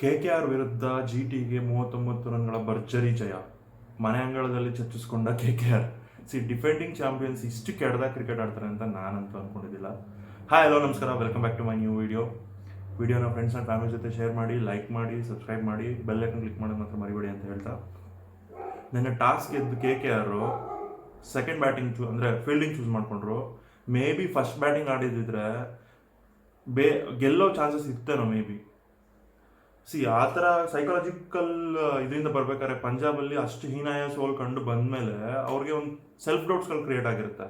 K K R ವಿರುದ್ಧ G ಟಿಗೆ ಮೂವತ್ತೊಂಬತ್ತು ರನ್ಗಳ ಭರ್ಜರಿ ಜಯ. ಮನೆ ಅಂಗಳದಲ್ಲಿ ಚರ್ಚಿಸಿಕೊಂಡ K K R. See defending champions ಇಷ್ಟು ಕೆಡದ ಕ್ರಿಕೆಟ್ ಆಡ್ತಾರೆ ಅಂತ ನಾನಂತೂ ಅನ್ಕೊಂಡಿದ್ದಿಲ್ಲ. ಹಾಯ್ ಹಲೋ ನಮಸ್ಕಾರ. Welcome back to my new video ವಿಡಿಯೋನ ಫ್ರೆಂಡ್ಸ್ ಆ್ಯಂಡ್ ಫ್ಯಾಮಿಲಿ ಜೊತೆ ಶೇರ್ ಮಾಡಿ ಲೈಕ್ ಮಾಡಿ ಸಬ್ಸ್ಕ್ರೈಬ್ ಮಾಡಿ ಬೆಲ್ ಐಕನ್ ಕ್ಲಿಕ್ ಮಾಡೋದು ಮಾತ್ರ ಮರಿಬೇಡಿ ಅಂತ ಹೇಳ್ತಾ. ನನ್ನ ಟಾಸ್ಕ್ ಎದ್ದು K K R second batting choose ಅಂದರೆ ಫೀಲ್ಡಿಂಗ್ ಚೂಸ್ ಮಾಡಿಕೊಂಡ್ರು. ಮೇ ಬಿ ಫಸ್ಟ್ ಬ್ಯಾಟಿಂಗ್ ಆಡಿದಿದ್ರೆ ಬೇ ಗೆಲ್ಲೋ ಚಾನ್ಸಸ್ ಇತ್ತೇನೋ ಮೇ ಬಿ ಸಿ ಆ ಥರ ಸೈಕಾಲಜಿಕಲ್ ಇದರಿಂದ ಬರ್ಬೇಕಾದ್ರೆ ಪಂಜಾಬಲ್ಲಿ ಅಷ್ಟು ಹೀನಾಯ ಸೋಲ್ ಕಂಡು ಬಂದಮೇಲೆ ಅವ್ರಿಗೆ ಒಂದು ಸೆಲ್ಫ್ ಡೌಟ್ಸ್ಗಳು ಕ್ರಿಯೇಟ್ ಆಗಿರುತ್ತೆ.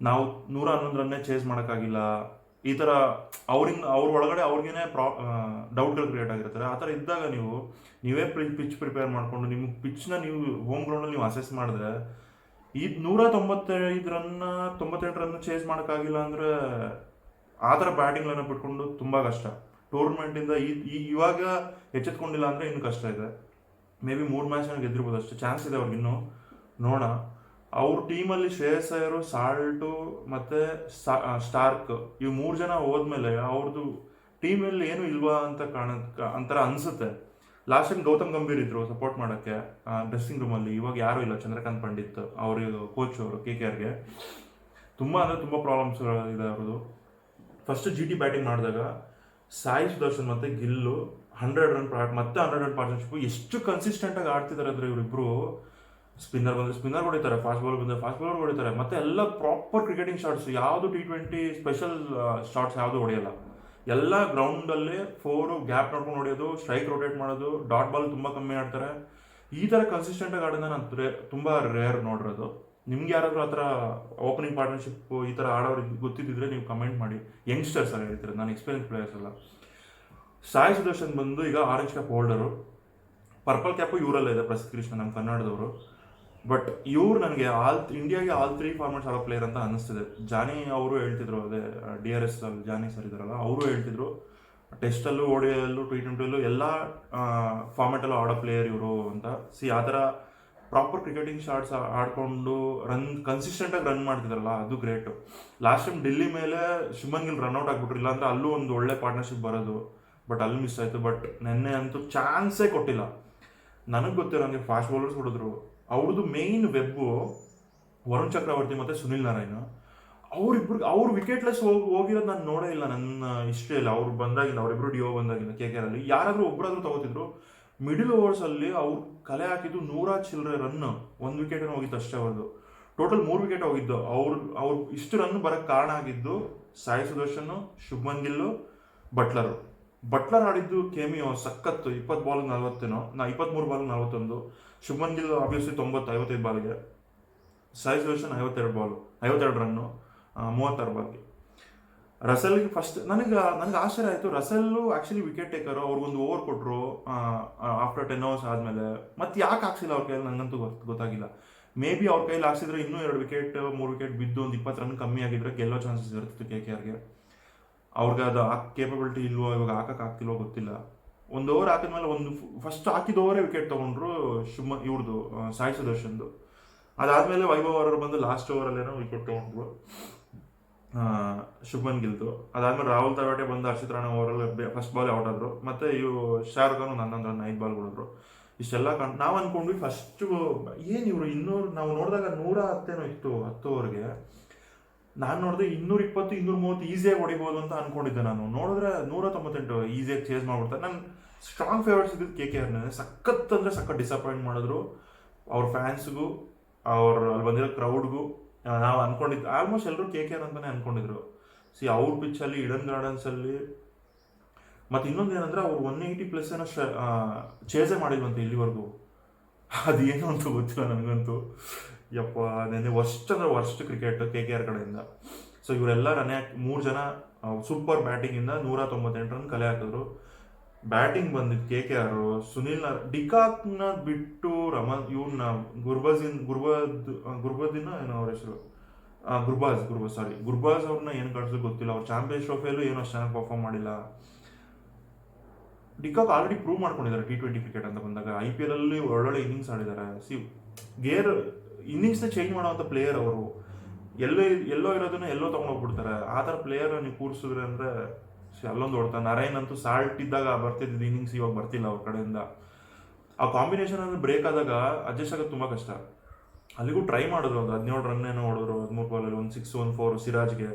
ನಾವು ನೂರ ಹನ್ನೊಂದು ರನ್ನೇ ಚೇಸ್ ಮಾಡೋಕ್ಕಾಗಿಲ್ಲ. ಈ ಥರ ಅವ್ರಿಂದ, ಅವ್ರ ಒಳಗಡೆ ಅವ್ರಿಗೇನೆ ಪ್ರಾ ಡೌಟ್ಗಳು ಕ್ರಿಯೇಟ್ ಆಗಿರ್ತಾರೆ ಆ ಥರ ಇದ್ದಾಗ ನೀವು, ನೀವೇ ಪಿಚ್ ಪ್ರಿಪೇರ್ ಮಾಡಿಕೊಂಡು ನಿಮ್ಮ ಪಿಚ್ನ ನೀವು ಹೋಮ್ ಗ್ರೌಂಡಲ್ಲಿ ನೀವು ಅಸೆಸ್ ಮಾಡಿದ್ರೆ, ಈ ನೂರ ತೊಂಬತ್ತೈದು ರನ್ನ ತೊಂಬತ್ತೆಂಟು ರನ್ನು ಚೇಸ್ ಮಾಡೋಕ್ಕಾಗಿಲ್ಲ ಅಂದರೆ ಆ ಥರ ಬ್ಯಾಟಿಂಗ್ಲನ್ನು ಬಿಟ್ಕೊಂಡು ತುಂಬ ಕಷ್ಟ. ಟೂರ್ನಮೆಂಟಿಂದ ಈ ಇವಾಗ ಎಚ್ಚೆತ್ಕೊಂಡಿಲ್ಲ ಅಂದರೆ ಇನ್ನೂ ಕಷ್ಟ ಇದೆ. ಮೇ ಬಿ ಮೂರು ಮ್ಯಾಚ್ ಗೆದ್ದಿರ್ಬೋದು ಅಷ್ಟೇ. ಚಾನ್ಸ್ ಇದೆ ಅವ್ರಿಗಿನ್ನೂ ನೋಡೋಣ. ಅವ್ರ ಟೀಮಲ್ಲಿ ಶ್ರೇಯಸ್ ಅಯ್ಯರು, ಸಾಲ್ಟು ಮತ್ತು ಸ್ಟಾರ್ಕ್ ಇವು ಮೂರು ಜನ ಹೋದ್ಮೇಲೆ ಅವ್ರದ್ದು ಟೀಮಲ್ಲಿ ಏನು ಇಲ್ವಾ ಅಂತ ಕಾಣ ಅಂತರ ಅನ್ಸುತ್ತೆ. ಲಾಸ್ಟ್ ಟೈಮ್ ಗೌತಮ್ ಗಂಭೀರ್ ಇದ್ರು ಸಪೋರ್ಟ್ ಮಾಡೋಕ್ಕೆ ಡ್ರೆಸ್ಸಿಂಗ್ ರೂಮಲ್ಲಿ ಇವಾಗ ಯಾರೂ ಇಲ್ಲ. ಚಂದ್ರಕಾಂತ್ ಪಂಡಿತ್ ಅವ್ರ ಕೋಚ್ ಅವರು ಕೆ ಕೆ ಆರ್ಗೆ ತುಂಬ ಅಂದರೆ ತುಂಬ ಪ್ರಾಬ್ಲಮ್ಸ್ ಇದೆ ಅವ್ರದ್ದು ಫಸ್ಟ್ ಜಿ ಟಿ ಬ್ಯಾಟಿಂಗ್ ಮಾಡಿದಾಗ ಸಾಯಿ ಸುದರ್ಶನ್ ಮತ್ತೆ ಗಿಲ್ಲು ಹಂಡ್ರೆಡ್ ರನ್ ಮತ್ತೆ ಹಂಡ್ರೆಡ್ ರನ್ ಪಾರ್ಟ್ನರ್ಶಿಪ್ ಎಷ್ಟು ಕನ್ಸಿಸ್ಟೆಂಟ್ ಆಗಿ ಆಡ್ತಿದ್ದಾರೆ ಅಂದ್ರೆ ಇವರಿಬ್ಬರು ಸ್ಪಿನ್ನರ್ ಬಂದ್ರೆ ಸ್ಪಿನ್ನರ್ ಹೊಡಿತಾರೆ ಫಾಸ್ಟ್ ಬಾಲ್ ಬಂದ್ರೆ ಫಾಸ್ಟ್ ಬಾಲ್ ಹೊಡಿತಾರೆ, ಮತ್ತೆ ಎಲ್ಲ ಪ್ರಾಪರ್ ಕ್ರಿಕೆಟಿಂಗ್ ಶಾಟ್ಸ್ ಯಾವುದು ಟಿ ಟ್ವೆಂಟಿ ಸ್ಪೆಷಲ್ ಶಾಟ್ಸ್ ಯಾವುದು ಹೊಡೆಯಲ್ಲ. ಎಲ್ಲ ಗ್ರೌಂಡಲ್ಲಿ ಫೋರು ಗ್ಯಾಪ್ ನೋಡ್ಕೊಂಡು ಹೊಡೆಯೋದು ಸ್ಟ್ರೈಕ್ ರೊಟೇಟ್ ಮಾಡೋದು ಡಾಟ್ ಬಾಲ್ ತುಂಬ ಕಮ್ಮಿ ಆಡ್ತಾರೆ. ಈ ಥರ ಕನ್ಸಿಸ್ಟೆಂಟ್ ಆಗಿ ಆಡೋದನ್ನ ನಾನು ತುಂಬಾ ರೇರ್ ನೋಡಿರೋದು. ನಿಮ್ಗೆ ಯಾರಾದರೂ ಆ ಥರ ಓಪನಿಂಗ್ ಪಾರ್ಟ್ನರ್ಶಿಪ್ ಈ ಥರ ಆಡೋರು ಗೊತ್ತಿದ್ದಿದ್ರೆ ನೀವು ಕಮೆಂಟ್ ಮಾಡಿ. ಯಂಗ್ಸ್ಟರ್ಸ್ ಅಲ್ಲ ಹೇಳ್ತಾರೆ, ನಾನು ಎಕ್ಸ್ಪೀರಿಯನ್ಸ್ ಪ್ಲೇಯರ್ಸ್ ಅಲ್ಲ. ಸಾಯಿ ಸುದರ್ಶನ್ ಬಂದು ಈಗ orange cap holder purple cap ಇವರಲ್ಲೇ ಇದೆ ಪ್ರಸಿದ್ಧ ಕೃಷ್ಣ ನಮ್ಮ ಕನ್ನಡದವರು. ಬಟ್ ಇವ್ರು ನನಗೆ ಆಲ್ ಇಂಡಿಯಾಗೆ ಆಲ್ ತ್ರೀ ಫಾರ್ಮೆಟ್ಸ್ ಆಡೋ ಪ್ಲೇಯರ್ ಅಂತ ಅನಿಸ್ತಿದೆ. ಜಾನಿ ಅವರು ಹೇಳ್ತಿದ್ರು ಅದೇ ಡಿ ಆರ್ ಎಸ್ ಅಲ್ಲಿ ಜಾನಿ ಸರ್ ಇದಾರಲ್ಲ ಅವರು ಹೇಳ್ತಿದ್ರು ಟೆಸ್ಟಲ್ಲೂ ಓಡಿಯಲ್ಲೂ ಟಿ ಟ್ವೆಂಟಿಯಲ್ಲೂ ಎಲ್ಲ ಫಾರ್ಮೆಟಲ್ಲೂ ಆಡೋ ಪ್ಲೇಯರ್ ಇವರು ಅಂತ. ಸಿ ಆ ಥರ ಪ್ರಾಪರ್ ಕ್ರಿಕೆಟಿಂಗ್ ಶಾರ್ಟ್ಸ್ ಆಡ್ಕೊಂಡು ರನ್ ಕನ್ಸಿಸ್ಟೆಂಟಾಗಿ ರನ್ ಮಾಡ್ತಿದ್ರಲ್ಲ, ಅದು ಗ್ರೇಟು ಲಾಸ್ಟ್ ಟೈಮ್ ಡೆಲ್ಲಿ ಮೇಲೆ ಶುಭನ್ ಗಿಲ್ ರನ್ಔಟ್ ಆಗ್ಬಿಟ್ರು ಇಲ್ಲಾಂದ್ರೆ ಅಲ್ಲೂ ಒಂದು ಒಳ್ಳೆ ಪಾರ್ಟ್ನರ್ಶಿಪ್ ಬರೋದು ಬಟ್ ಅಲ್ಲಿ ಮಿಸ್ ಆಯಿತು. ಬಟ್ ನೆನ್ನೆ ಅಂತೂ ಚಾನ್ಸೇ ಕೊಟ್ಟಿಲ್ಲ. ನನಗೆ ಗೊತ್ತಿರೋ ನನಗೆ ಫಾಸ್ಟ್ ಬೌಲರ್ಸ್ ಹೊಡೆದ್ರು. ಅವ್ರದ್ದು ಮೇಯ್ನ್ ವೆಬ್ಬು ವರುಣ್ ಚಕ್ರವರ್ತಿ ಮತ್ತು ಸುನಿಲ್ ನಾರಾಯಣ. ಅವ್ರಿಬ್ರು ಅವ್ರು ವಿಕೆಟ್ಲೆಸ್ ಹೋಗಿ ಹೋಗಿರೋದು ನಾನು ನೋಡೇ ಇಲ್ಲ ನನ್ನ ಹಿಸ್ಟ್ರಿಯಲ್ಲಿ ಅವ್ರು ಬಂದಾಗಿಲ್ಲ ಅವರಿಬ್ರು ಡಿಒ ಬಂದಾಗಿಲ್ಲ ಕೆ ಕೆ ಅಲ್ಲಿ ಯಾರಾದರೂ ಒಬ್ಬರಾದರೂ ತಗೋತಿದ್ರು ಮಿಡಿಲ್ ಓವರ್ಸಲ್ಲಿ ಅವ್ರು ಕಲೆ ಹಾಕಿದ್ದು ನೂರ ಚಿಲ್ಲರೆ ರನ್ ಒಂದು ವಿಕೆಟ್ ಹೋಗಿತ್ತು ಅಷ್ಟೇ ಅವ್ರದ್ದು ಟೋಟಲ್ ಮೂರು ವಿಕೆಟ್ ಹೋಗಿದ್ದು. ಅವ್ರು ಅವ್ರು ಇಷ್ಟು ರನ್ ಬರಕ್ಕೆ ಕಾರಣ ಆಗಿದ್ದು ಸಾಯಿ ಸುದರ್ಶನ್, ಶುಭ್ಮನ್ ಗಿಲ್ಲು ಬಟ್ಲರು. ಬಟ್ಲರ್ ಆಡಿದ್ದು ಕೇಮಿಯೋ, ಸಖತ್ತು, ಇಪ್ಪತ್ತು ಬಾಲ್ ನಲ್ವತ್ತೇನೋ, ನಾ ಇಪ್ಪತ್ತ್ಮೂರು ಬಾಲ್ ನಲ್ವತ್ತೊಂದು. ಶುಭ್ಮನ್ ಗಿಲ್ ಆಬ್ವಿಯಸ್ಲಿ ತೊಂಬತ್ತು, ಐವತ್ತೈದು ಬಾಲ್ಗೆ ಸಾಯಿ ಸುದರ್ಶನ್ ಐವತ್ತೆರಡು ಬಾಲು ಐವತ್ತೆರಡು ರನ್ನು ಮೂವತ್ತಾರು ಬಾಲ್ಗೆ ರಸಲ್ಗೆ ಫಸ್ಟ್ ನನಗೆ ನನಗೆ ಆಶ್ಚರ್ಯ ಆಯಿತು. ರಸಲ್ಲು ಆ್ಯಕ್ಚುಲಿ ವಿಕೆಟ್ ಟೇಕರು ಅವ್ರಿಗೊಂದು ಓವರ್ ಕೊಟ್ಟರು ಆಫ್ಟರ್ ಟೆನ್ ಅವರ್ಸ್ ಆದಮೇಲೆ. ಮತ್ತೆ ಯಾಕೆ ಹಾಕ್ಸಿಲ್ಲ ಅವ್ರ ಕೈಯಲ್ಲಿ ನನಗಂತೂ ಗೊತ್ತು ಗೊತ್ತಾಗಿಲ್ಲ. ಮೇ ಬಿ ಅವ್ರ ಕೈಯಲ್ಲಿ ಹಾಕ್ಸಿದ್ರೆ ಇನ್ನೂ ಎರಡು ವಿಕೆಟ್ ಮೂರು ವಿಕೆಟ್ ಬಿದ್ದು ಒಂದು ಇಪ್ಪತ್ತು ರನ್ ಕಮ್ಮಿ ಆಗಿದ್ರೆ ಗೆಲ್ಲೋ ಚಾನ್ಸಸ್ ಇರ್ತಿತ್ತು ಕೆ ಕೆ ಆರ್ಗೆ ಅವ್ರಿಗೆ ಅದು ಕೇಪಬಿಲಿಟಿ ಇಲ್ವೋ, ಇವಾಗ ಹಾಕಕ್ಕೆ ಆಗ್ತಿಲ್ವೋ ಗೊತ್ತಿಲ್ಲ. ಒಂದು ಓವರ್ ಹಾಕಿದ್ಮೇಲೆ ಒಂದು ಫಸ್ಟ್ ಹಾಕಿದ ಓವರೇ ವಿಕೆಟ್ ತೊಗೊಂಡ್ರು ಶುಭ ಇವ್ರದ್ದು ಸಾಯಿ ಸುದರ್ಶನ್ದು. ಅದಾದಮೇಲೆ ವೈಭವ್ ಅವರು ಬಂದು ಲಾಸ್ಟ್ ಓವರಲ್ಲೇನೋ ವಿಕೆಟ್ ತೊಗೊಂಡ್ರು. ಆ, ಶುಭ್ಮನ್ ಗಿಲ್ದು ಅದಾದ್ಮೇಲೆ ರಾಹುಲ್ ತವಾಟೆ ಬಂದು ಹರ್ಷಿತ್ ರಾಣಾ ಓವರಲ್ಲಿ ಫಸ್ಟ್ ಬಾಲ್ ಔಟ್ ಆದ್ರು. ಮತ್ತೆ ಇವು ಶಾರುಖ್ ಖಾನ್ ಹನ್ನೊಂದು ಐದು ಬಾಲ್ ಹೊಡಿದ್ರು. ಇಷ್ಟೆಲ್ಲ ಕಣ್ ನಾವು ಅನ್ಕೊಂಡ್ವಿ ಫಸ್ಟ್ ಏನು ಇವರು ಇನ್ನೂರು ನಾವು ನೋಡಿದಾಗ ನೂರ ಹತ್ತೇನೋ ಇತ್ತು ಹತ್ತು ಓವರ್ಗೆ ನಾನು ನೋಡಿದ್ರೆ ಇನ್ನೂರ ಇಪ್ಪತ್ತು ಇನ್ನೂರ ಮೂವತ್ತು ಈಸಿಯಾಗಿ ಹೊಡಿಬೋದು ಅಂತ ಅನ್ಕೊಂಡಿದ್ದೆ ನಾನು. ನೋಡಿದ್ರೆ ನೂರ ತೊಂಬತ್ತೆಂಟು ಈಸಿಯಾಗಿ ಚೇಸ್ ಮಾಡ್ಬಿಡ್ತಾರೆ. ನಾನು ಸ್ಟ್ರಾಂಗ್ ಫೇವರ್ಸ್ ಇದ್ದಿದ್ದು ಕೆ ಕೆ ಆರ್ನೇ ಸಖತ್ ಅಂದರೆ ಸಖತ್ ಡಿಸಪಾಯಿಂಟ್ ಮಾಡಿದ್ರು. ಅವ್ರ ಫ್ಯಾನ್ಸ್ಗೂ ಅವ್ರ ಅಲ್ಲಿ ಬಂದಿರೋ ಕ್ರೌಡ್ಗೂ ನಾವು ಅನ್ಕೊಂಡಿದ್ದು ಆಲ್ಮೋಸ್ಟ್ ಎಲ್ಲರೂ ಕೆ ಕೆ ಆರ್ ಅಂತಾನೆ ಅನ್ಕೊಂಡಿದ್ರು. ಸಿ ಅವ್ರ ಪಿಚ್ಚಲ್ಲಿ ಇಡನ್ ಗಾರ್ಡನ್ಸಲ್ಲಿ ಮತ್ತು ಇನ್ನೊಂದು ಏನಂದ್ರೆ ಅವ್ರು ಒನ್ ಏಯ್ಟಿ ಪ್ಲಸ್ ಏನೋ ಚೇಸೆ ಮಾಡಿಲ್ವಂತೆ ಇಲ್ಲಿವರೆಗೂ. ಅದೇನು ಅಂತ ಗೊತ್ತಿಲ್ಲ ನನಗಂತೂ. ಯಪ್ಪ, ನೆನ್ನೆ ವರ್ಸ್ಟ್ ಅಂದ್ರೆ worst cricket K K R ಕಡೆಯಿಂದ. ಸೊ ಇವರೆಲ್ಲ ರನ್ ಹಾಕಿ ಮೂರು ಜನ ಸೂಪರ್ ಬ್ಯಾಟಿಂಗಿಂದ ನೂರ ತೊಂಬತ್ತೆಂಟು ರನ್ ಕಲೆ ಹಾಕಿದ್ರು. ಬ್ಯಾಟಿಂಗ್ ಬಂದಿದ್ದು ಕೆ ಕೆ ಆರ್ ಸುನಿಲ್ ಡಿಕಾಕ್ನ ಬಿಟ್ಟು ರಮನ್, ಇವ್ನ ಗುರ್ಬಾಜಿನ್, ಗುರ್ಬದ್ ಗುರ್ಬದಿನ ಏನೋ ಅವ್ರ ಹೆಸರು? ಗುರ್ಬಾಜ್ ಗುರ್ಬಾಜ್ ಸಾರಿ ಗುರ್ಬಾಜ್ ಅವ್ರನ್ನ ಏನು ಕಳ್ಸೋದು ಗೊತ್ತಿಲ್ಲ. ಅವ್ರು ಚಾಂಪಿಯನ್ಸ್ ಟ್ರೋಫಿಯಲ್ಲೂ ಏನೋ ಅಷ್ಟು ಚೆನ್ನಾಗಿ ಪರ್ಫಾರ್ಮ್ ಮಾಡಿಲ್ಲ. ಡಿಕಾಕ್ ಆಲ್ರೆಡಿ ಪ್ರೂವ್ ಮಾಡ್ಕೊಂಡಿದ್ದಾರೆ ಟಿ ಟ್ವೆಂಟಿ ಕ್ರಿಕೆಟ್ ಅಂತ ಬಂದಾಗ. ಐ ಪಿ ಎಲ್ ಅಲ್ಲಿ ಒಳ್ಳೊಳ್ಳೆ ಇನ್ನಿಂಗ್ಸ್ ಆಡಿದ್ದಾರೆ. ಸಿ, ಗೇರ್ ಇನ್ನಿಂಗ್ಸ್ನ ಚೇಂಜ್ ಮಾಡುವಂಥ ಪ್ಲೇಯರ್ ಅವರು. ಎಲ್ಲೋ ಎಲ್ಲೋ ಇರೋದನ್ನ ಎಲ್ಲೋ ತೊಗೊಂಡೋಗ್ಬಿಡ್ತಾರೆ ಆ ಥರ ಪ್ಲೇಯರ್ ನೀವು ಕೂರಿಸಿದ್ರೆ ಅಂದರೆ ಅಲ್ಲೊಂದು ಹೊಡ್ತ ನಾರಾಯಣ್ ಅಂತೂ ಸಾಲ್ಟ್ ಇದ್ದಾಗ ಬರ್ತಿದ್ದ ಇನ್ನಿಂಗ್ಸ್ ಇವಾಗ ಬರ್ತಿಲ್ಲ ಅವ್ರ ಕಡೆಯಿಂದ. ಆ ಕಾಂಬಿನೇಷನ್ ಅಂದ್ರೆ ಬ್ರೇಕ್ ಆದಾಗ ಅಡ್ಜಸ್ಟ್ ಆಗೋದು ತುಂಬ ಕಷ್ಟ. ಅಲ್ಲಿಗೂ ಟ್ರೈ ಮಾಡಿದ್ರು ಒಂದು ಹದಿನೇಳು ರನ್ ಏನೋ ಹೊಡೆದ್ರು, ಹದಿಮೂರು ಬಾಲಲ್ಲಿ ಒಂದು ಸಿಕ್ಸ್ ಒನ್ ಫೋರ್ ಸಿರಾಜ್ಗೆ.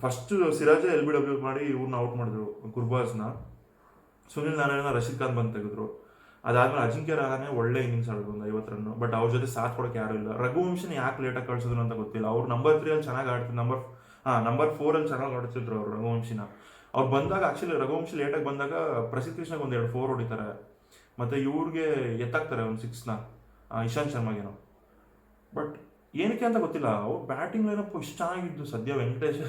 ಫಸ್ಟ್ ಸಿರಾಜೇ ಎಲ್ ಬಿ ಡಬ್ಲ್ಯೂ ಮಾಡಿ ಇವ್ರನ್ನ ಔಟ್ ಮಾಡಿದ್ರು, ಗುರ್ಬಾಜ್ನ. ಸುನಿಲ್ ನಾರಾಯಣ ರಶೀದ್ ಖಾನ್ ಬಂದು ತೆಗೆದ್ರು. ಅದಾದ್ಮೇಲೆ ಅಜಿಂಕ್ಯ ರಹಾನೆ ಒಳ್ಳೆ ಇನ್ನಿಂಗ್ಸ್ ಆಡಿದ್ರು ಒಂದು ಐವತ್ತು ರನ್ ಬಟ್ ಅವ್ರ ಜೊತೆ ಸಾಥ್ ಕೊಡೋಕೆ ಯಾರು ಇಲ್ಲ. ರಘುವಂಶನ್ ಯಾಕೆ ಲೇಟಾಗಿ ಕಳ್ಸಿದ್ರು ಅಂತ ಗೊತ್ತಿಲ್ಲ. ಅವ್ರು ನಂಬರ್ ತ್ರೀ ಅಲ್ಲಿ ಚೆನ್ನಾಗಿ ಆಡ್ತಿದ್ರು ನಂಬರ್ ಹಾಂ ನಂಬರ್ ಅಲ್ಲಿ ಚೆನ್ನಾಗಿ ಆಡ್ತಿದ್ರು ಅವ್ರು ರಘುವಂಶಿನ ಅವ್ರು ಬಂದಾಗ ಆಕ್ಚುಲಿ ರಘುವಂಶ ಲೇಟಾಗಿ ಬಂದಾಗ ಪ್ರಸಿದ್ಧ ಕೃಷ್ಣಗೆ ಎರಡು ಫೋರ್ ಹೊಡಿತಾರೆ. ಮತ್ತೆ ಇವ್ರಿಗೆ ಎತ್ತಾಕ್ತಾರೆ ಒಂದು ಸಿಕ್ಸ್ನ ಇಶಾಂತ್ ಶರ್ಮಾಗೇನೋ. ಬಟ್ ಏನಕ್ಕೆ ಅಂತ ಗೊತ್ತಿಲ್ಲ ಅವ್ರು ಬ್ಯಾಟಿಂಗ್ ಲೈನಪ್ ಇಷ್ಟ ಚೆನ್ನಾಗಿದ್ದು ಸದ್ಯ ವೆಂಕಟೇಶ್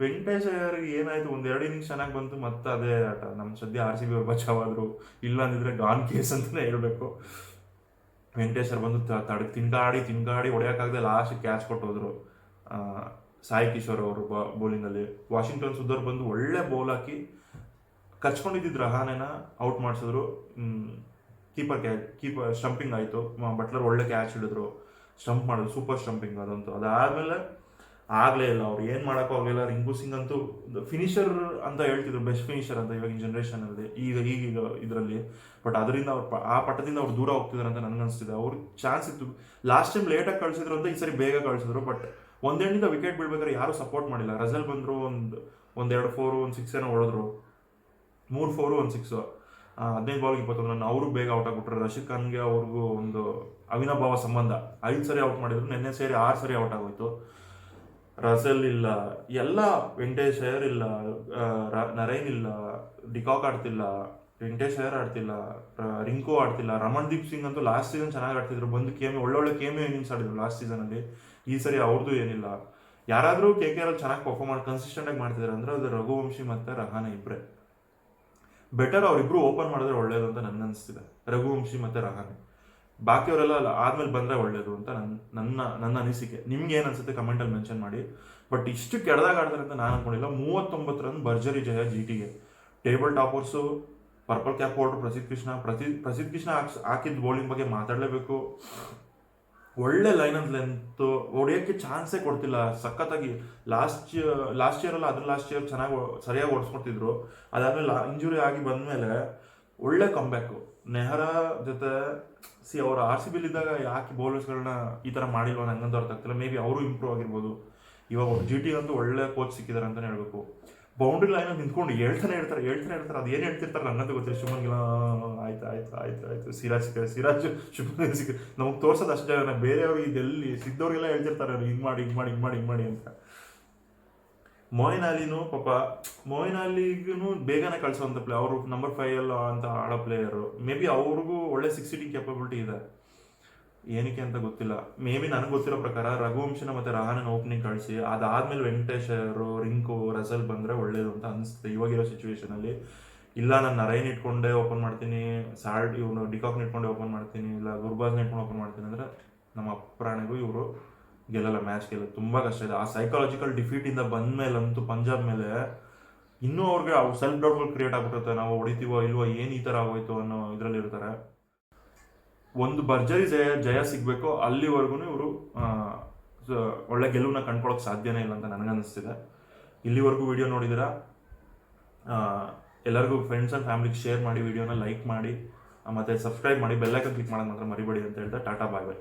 ವೆಂಕಟೇಶ್ ಏನಾಯಿತು ಏನಾಯ್ತು ಒಂದ್ ಎರಡು ಇನ್ನಿಂಗ್ಸ್ ಚೆನ್ನಾಗಿ ಬಂತು ಮತ್ತೆ ಅದೇ ಆಟ. ನಮ್ಮ ಸದ್ಯ ಆರ್ ಸಿ ಬಿ ಬಚಾವಾದ್ರು ಇಲ್ಲ ಅಂದಿದ್ರೆ ಗಾನ್ ಕೇಸ್ ಅಂತಲೇ ಹೇಳ್ಬೇಕು. ವೆಂಕಟೇಶ್ ಅವ್ರು ಬಂದು ತಿಂಗಾಡಿ ತಿಂಗಾಡಿ ತಿನ್ಕಾಡಿ ಹೊಡೆಯೋಕ್ಕಾಗದೆ ಲಾಸ್ಟ್ ಕ್ಯಾಚ್ ಕೊಟ್ಟೋದ್ರು. ಆ, ಸಾಯಿ ಕಿಶೋರ್ ಅವರು ಬೌಲಿಂಗಲ್ಲಿ ವಾಷಿಂಗ್ಟನ್ ಸುಧರ್ ಬಂದು ಒಳ್ಳೆ ಬೌಲ್ ಹಾಕಿ ಕಚ್ಕೊಂಡಿದ್ದಿದ್ರು ರಹಾನೆನ ಔಟ್ ಮಾಡಿಸಿದ್ರು. ಕೀಪರ್ ಕ್ಯಾಚ್ ಕೀಪರ್ ಸ್ಟಂಪಿಂಗ್ ಆಯಿತು. ಬಟ್ಲರ್ ಒಳ್ಳೆ ಕ್ಯಾಚ್ ಹಿಡಿದ್ರು. ಸ್ಟಂಪ್ ಮಾಡಿದ್ರು. ಸೂಪರ್ ಸ್ಟಂಪಿಂಗ್ ಅದಂತೂ ಅದಾದ್ಮೇಲೆ ಆಗ್ಲೇ ಇಲ್ಲ, ಅವ್ರು ಏನು ಮಾಡೋಕ್ಕಾಗಲಿಲ್ಲ ರಿಂಕು ಸಿಂಗ್ ಅಂತೂ ಫಿನಿಷರ್ ಅಂತ ಹೇಳ್ತಿದ್ರು ಬೆಸ್ಟ್ ಫಿನಿಷರ್ ಅಂತ ಇವಾಗಿನ ಜನರೇಷನ್ ಅಲ್ಲಿ, ಈಗ ಈಗೀಗ ಇದರಲ್ಲಿ. ಬಟ್ ಅದರಿಂದ ಅವ್ರು ಆ ಪಟ್ಟದಿಂದ ಅವ್ರು ದೂರ ಹೋಗ್ತಿದ್ರು ಅಂತ ನನಗೆ ಅನಿಸ್ತಿದೆ. ಅವ್ರಿಗೆ ಚಾನ್ಸ್ ಇತ್ತು. ಲಾಸ್ಟ್ ಟೈಮ್ ಲೇಟಾಗಿ ಕಳ್ಸಿದ್ರು ಅಂತ ಈ ಸರಿ ಬೇಗ ಕಳ್ಸಿದ್ರು ಬಟ್ ಒಂದೆಂಡಿಂದ ವಿಕೆಟ್ ಬಿಡ್ಬೇಕಾದ್ರೆ ಯಾರು ಸಪೋರ್ಟ್ ಮಾಡಿಲ್ಲ. ರಜಲ್ ಬಂದ್ರು ಒಂದು ಒಂದೆರಡು ಫೋರು ಒಂದು ಸಿಕ್ಸ್ ಏನೋ ಹೊಡೆದ್ರು. ಮೂರು ಫೋರು ಒಂದು ಸಿಕ್ಸ್ ಹದಿನೈದು ಬಾಲ್ಗೆ ಇಪ್ಪತ್ತೊಂದು ಅವರು ಬೇಗ ಔಟ್ ಆಗಿಬಿಟ್ರು. ರಶೀದ್ ಖಾನ್ಗೆ ಅವ್ರಿಗೂ ಒಂದು ಅವಿನಾಭಾವ ಸಂಬಂಧ. ಐದು ಸರಿ ಔಟ್ ಮಾಡಿದ್ರು, ನಿನ್ನೆ ಸೇರಿ ಆರು ಸರಿ ಔಟ್ ಆಗೋಯ್ತು. ರಸಲ್ ಇಲ್ಲ, ಎಲ್ಲ ವೆಂಕಟೇಶ್ ಅಯ್ಯರ್ ಇಲ್ಲ ನರೇನ್ ಇಲ್ಲ ಡಿಕಾಕ್ ಆಡ್ತಿಲ್ಲ, ವೆಂಕಟೇಶ್ ಅಯ್ಯರ್ ಆಡ್ತಿಲ್ಲ ರಿಂಕು ಆಡ್ತಿಲ್ಲ ರಮಣ್ದೀಪ್ ಸಿಂಗ್ ಅಂತೂ ಲಾಸ್ಟ್ ಸೀಸನ್ ಚೆನ್ನಾಗಿ ಆಡ್ತಿದ್ರು, ಬಂದು ಕೇಮಿ ಒಳ್ಳೊಳ್ಳೆ ಕೇಮಿ ಇನ್ನಿಂಗ್ಸ್ ಆಡಿದ್ರು ಲಾಸ್ಟ್ ಸೀಸನ್ ಅಲ್ಲಿ. ಈ ಸರಿ ಅವ್ರದ್ದು ಏನಿಲ್ಲ. ಯಾರಾದರೂ ಕೆ ಕೆ ಆರ್ ಚೆನ್ನಾಗಿ ಪರ್ಫಾರ್ಮ್ ಮಾಡಿ ಕನ್ಸಿಸ್ಟೆಂಟ್ ಆಗಿ ಮಾಡ್ತಿದ್ರು ಅಂದ್ರೆ ಅದು ರಘುವಂಶಿ ಮತ್ತೆ ರಹಾನೆ ಇಬ್ಬರೇ ಬೆಟರ್ ಅವರಿಬ್ರು ಓಪನ್ ಮಾಡಿದ್ರೆ ಒಳ್ಳೇದು ಅಂತ ನನ್ನ ಅನಿಸ್ತಿದೆ ರಘುವಂಶಿ ಮತ್ತು ರಹಾನೆ. ಬಾಕಿಯವರೆಲ್ಲ ಆದ್ಮೇಲೆ ಬಂದ್ರೆ ಒಳ್ಳೇದು ಅಂತ ನನ್ನ ನನ್ನ ಅನಿಸಿಕೆ. ನಿಮ್ಗೆ ಏನ್ ಅನ್ಸುತ್ತೆ ಕಮೆಂಟ್ ಅಲ್ಲಿ ಮೆನ್ಷನ್ ಮಾಡಿ. ಬಟ್ ಇಷ್ಟು ಕೆಡದಾಗ ಆಡ್ತಾರೆ ಅಂತ ನಾನು ಅನ್ಕೊಂಡಿಲ್ಲ. ಮೂವತ್ತೊಂಬತ್ತು ರನ್ ಭರ್ಜರಿ ಜಯ ಜಿ ಟಿಗೆ table toppers purple cap holder Prasidh Krishna. Prasidh ಪ್ರಸಿದ್ಧ ಕೃಷ್ಣ ಹಾಕ್ಸ್- ಹಾಕಿದ ಬೌಲಿಂಗ್ ಬಗ್ಗೆ ಮಾತಾಡಲೇಬೇಕು. ಒಳ್ಳೆ ಲೈನ್ ಅಂತ ಲೆಂತ್ ಹೊಡೆಯೋಕ್ಕೆ ಚಾನ್ಸೇ ಕೊಡ್ತಿಲ್ಲ. ಸಖತ್ತಾಗಿ ಲಾಸ್ಟ್ ಲಾಸ್ಟ್ ಇಯರ್ ಅಲ್ಲ ಅದ್ರ ಲಾಸ್ಟ್ ಇಯರ್ ಚೆನ್ನಾಗಿ, ಸರಿಯಾಗಿ ಓಡಿಸ್ಕೊಡ್ತಿದ್ರು. ಅದಾದ್ಮೇಲೆ ಇಂಜುರಿ ಆಗಿ ಬಂದ್ಮೇಲೆ ಒಳ್ಳೆ ಕಂಬ್ಯಾಕು ನೆಹರಾ ಜೊತೆ ಸಿ ಅವರು ಆರ್ ಸಿ ಬಿಲ್ ಇದ್ದಾಗ ಯಾಕೆ ಬೌಲರ್ಸ್ಗಳನ್ನ ಈ ಥರ ಮಾಡಿಲ್ಲ ನಂಗಂತ ಅರ್ಥ ಆಗ್ತಿಲ್ಲ. ಮೇ ಬಿ ಅವರು ಇಂಪ್ರೂವ್ ಆಗಿರ್ಬೋದು. ಇವಾಗ ಜಿ ಟಿ ಅಂತೂ ಒಳ್ಳೆ ಕೋಚ್ ಸಿಕ್ಕಿದ್ದಾರೆ ಅಂತಲೇ ಹೇಳ್ಬೇಕು. ಬೌಂಡ್ರಿ ಲೈನ್ ನಿಂತ್ಕೊಂಡು ಹೇಳ್ತಾನೆ ಹೇಳ್ತಾರೆ ಹೇಳ್ತಾನೆ ಹೇಳ್ತಾರೆ ಅದು ಏನು ಹೇಳ್ತಿರ್ತಾರೆ ನನ್ನಂತೂ ಗೊತ್ತಿಲ್ಲ. ಶುಭನ್ ಗಿಲ್, ಆಯ್ತು ಆಯ್ತು ಆಯ್ತು ಆಯ್ತು. ಸಿರಾಜ್ ಸಿರಾಜ್ ಶುಭನ್ ಗಿಲ್ ಸಿಕ್ಕ ನಮಗೆ ತೋರ್ಸೋದು ಅಷ್ಟೇ ಬೇರೆಯವ್ರಿಗೆ ಇದೆಲ್ಲಿ ಸಿದ್ದವ್ರಿಗೆಲ್ಲ ಹೇಳ್ತಿರ್ತಾರೆ ಅವ್ರು ಹಿಂಗ್ ಮಾಡಿ ಹಿಂಗ್ ಮಾಡಿ ಹಿಂಗ್ ಮಾಡಿ ಹಿಂಗ್ ಮಾಡಿ ಅಂತ. ಮೋಯಿನ್ ಅಲಿನೂ ಪಾಪ ಮೋಯಿನ್ ಅಲಿಗೂ ಬೇಗನೆ ಕಳ್ಸೋಂಥ ಪ್ಲೇ ಅವರು ನಂಬರ್ ಫೈವ್ ಅಂತ ಆಡೋ ಪ್ಲೇಯರು ಮೇ ಬಿ ಅವ್ರಿಗೂ ಒಳ್ಳೆ ಸಿಕ್ಸ್ ಸಿಟಿಂಗ್ ಕೆಪಬಿಲಿಟಿ ಇದೆ. ಏನಕ್ಕೆ ಅಂತ ಗೊತ್ತಿಲ್ಲ. ಮೇ ಬಿ ನನಗೆ ಗೊತ್ತಿರೋ ಪ್ರಕಾರ ರಘುವಂಶನ ಮತ್ತು ರಹಾನನ ಓಪನಿಂಗ್ ಕಳಿಸಿ, ಅದಾದ್ಮೇಲೆ ವೆಂಕಟೇಶರು, ರಿಂಕು, ರಸಲ್ ಬಂದ್ರೆ ಒಳ್ಳೇದು ಅಂತ ಅನಿಸುತ್ತೆ ಇವಾಗಿರೋ ಸಿಚುವೇಶನಲ್ಲಿ ಇಲ್ಲ, ನಾನು ನರೈನ್ ಇಟ್ಕೊಂಡೆ ಓಪನ್ ಮಾಡ್ತೀನಿ ಸಾಲ್ಟ್ ಇವನು ಡಿಕಾಕ್ನ ಇಟ್ಕೊಂಡೆ ಓಪನ್ ಮಾಡ್ತೀನಿ, ಇಲ್ಲ ಗುರ್ಬಾಜ್ನ ಇಟ್ಕೊಂಡು ಓಪನ್ ಮಾಡ್ತೀನಿ ಅಂದ್ರೆ ನಮ್ಮ ಅಪ್ರಾಣಿಗೂ ಇವರು ಗೆಲ್ಲಲ್ಲ ಮ್ಯಾಚ್ ಗೆಲ್ಲ ತುಂಬಾ ಕಷ್ಟ ಇದೆ. ಆ ಸೈಕಾಲಜಿಕಲ್ ಡಿಫೀಟ್ ಇಂದ ಅಂತೂ ಪಂಜಾಬ್ ಮೇಲೆ ಇನ್ನೂ ಅವ್ರಿಗೆ ಅವ್ರು ಸೆಲ್ಫ್ ಡೌಟ್ಗಳು ಕ್ರಿಯೇಟ್ ಆಗ್ಬಿಟ್ಟಿರ್ತವೆ ನಾವು ಹೊಡಿತೀವೋ ಇಲ್ವೋ ಏನು ಈ ತರ ಆಗೋಯ್ತು ಅನ್ನೋ ಇದ್ರಲ್ಲಿ ಇರ್ತಾರೆ. ಒಂದು ಭರ್ಜರಿ ಜಯ ಜಯ ಸಿಗ್ಬೇಕು. ಅಲ್ಲಿವರೆಗೂ ಇವರು ಒಳ್ಳೆ ಗೆಲುವನ್ನ ಕಂಡ್ಕೊಳಕ್ ಸಾಧ್ಯನೇ ಇಲ್ಲ ಅಂತ ನನಗನ್ನಿಸ್ತಿದೆ. ಇಲ್ಲಿವರೆಗೂ ವಿಡಿಯೋ ನೋಡಿದಿರಾ? ಎಲ್ಲರಿಗೂ ಫ್ರೆಂಡ್ಸ್ ಆ್ಯಂಡ್ ಫ್ಯಾಮಿಲಿಗೆ ಶೇರ್ ಮಾಡಿ ವಿಡಿಯೋನ ಲೈಕ್ ಮಾಡಿ ಮತ್ತೆ ಸಬ್ಸ್ಕ್ರೈಬ್ ಮಾಡಿ ಬೆಲ್ಲೈಕನ್ ಕ್ಲಿಕ್ ಮಾಡೋದು ಮಾತ್ರ ಮರಿಬೇಡಿ ಅಂತ ಹೇಳ್ತಾ ಟಾಟಾ ಬಾಯ್ ಬಾಯ್